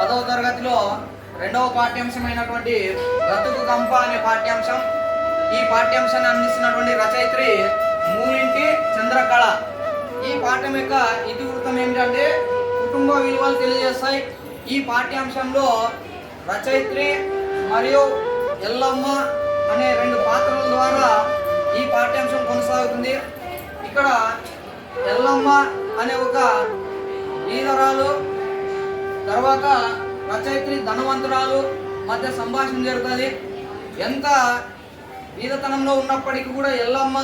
పదవ తరగతిలో రెండవ పాఠ్యాంశమైనటువంటి రతుకు కంప అనే పాఠ్యాంశం. ఈ పాఠ్యాంశాన్ని అందిస్తున్నటువంటి రచయిత్రి మూలింటి చంద్రకళ. ఈ పాఠం యొక్క ఇతివృత్తం ఏమిటంటే కుటుంబ విలువలు తెలియజేస్తాయి. ఈ పాఠ్యాంశంలో రచయిత్రి మరియు ఎల్లమ్మ అనే రెండు పాత్రల ద్వారా ఈ పాఠ్యాంశం కొనసాగుతుంది. ఇక్కడ ఎల్లమ్మ అనే ఒక ఈదరాలు తర్వాత రచయిత్రి ధనవంతురాలు మధ్య సంభాషణ జరుగుతుంది. ఎంత ఈదతనంలో ఉన్నప్పటికీ కూడా ఎల్లమ్మ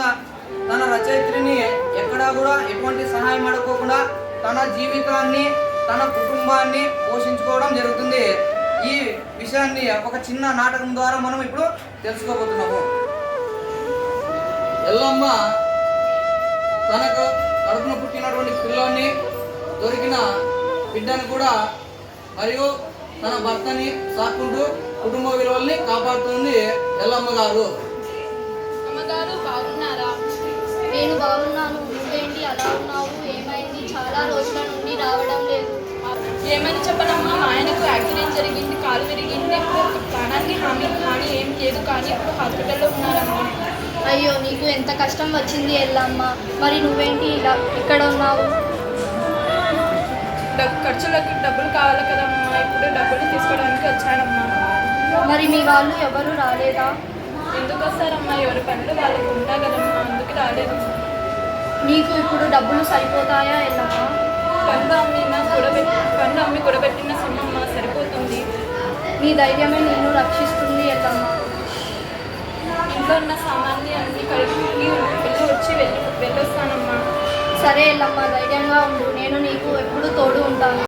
తన రచయిత్రిని ఎక్కడా కూడా ఎటువంటి సహాయం అడగకుండా తన జీవితాన్ని తన కుటుంబాన్ని పోషించుకోవడం జరుగుతుంది. ఈ విషయాన్ని ఒక చిన్న నాటకం ద్వారా మనం ఇప్పుడు తెలుసుకోబోతున్నాము. ఎల్లమ్మ తనకు కడుపున పుట్టినటువంటి పిల్లోని దొరికిన బిడ్డను కూడా మరియు తన భర్తని సాకుంటూ కుటుంబ విలువల్ని కాపాడుతుంది ఎల్లమ్మ గారు. అమ్మగారు బాగున్నారా? నేను బాగున్నాను. నువ్వేంటి? అలా ఉన్నావు? ఏమైంది? చాలా రోజుల నుండి రావడం లేదు. ఏమని చెప్పనమ్మా? మా ఆయనకు యాక్సిడెంట్ జరిగింది కాలు విరిగింది. ప్రాణానికి హామీ హాని ఏం లేదు కానీ ఇప్పుడు హాస్పిటల్లో ఉన్నారమ్మా. అయ్యో నీకు ఎంత కష్టం వచ్చింది ఎల్లమ్మ. మరి నువ్వేంటి ఇలా ఇక్కడ ఉన్నావు? ఖర్చులకి డబ్బులు కావాలి కదమ్మా. ఇప్పుడు డబ్బులు తీసుకోవడానికి వచ్చానమ్మా. మరి మీ వాళ్ళు ఎవరు రాలేదా? ఎందుకు వస్తారమ్మా? ఎవరి పనులు వాళ్ళకి ఉంటా కదమ్మా. అందుకు రాలేదు. నీకు ఇప్పుడు డబ్బులు సరిపోతాయా ఎల్లమ్మ పండు అమ్మి నా కూడబెట్టి అమ్మి కూడబెట్టిన సొమ్మమ్మ సరిపోతుంది. నీ ధైర్యమే నిన్ను రక్షిస్తుంది ఎల్లమ్మ ఇంట్లో ఉన్న సామాన్ని అన్ని కలిపి వెళ్ళి వచ్చి వెళ్ళి వెళ్ళొస్తానమ్మా. సరే ఎల్లమ్మ ధైర్యంగా ఉండు. నేను నీకు ఎప్పుడు తోడు ఉంటాను.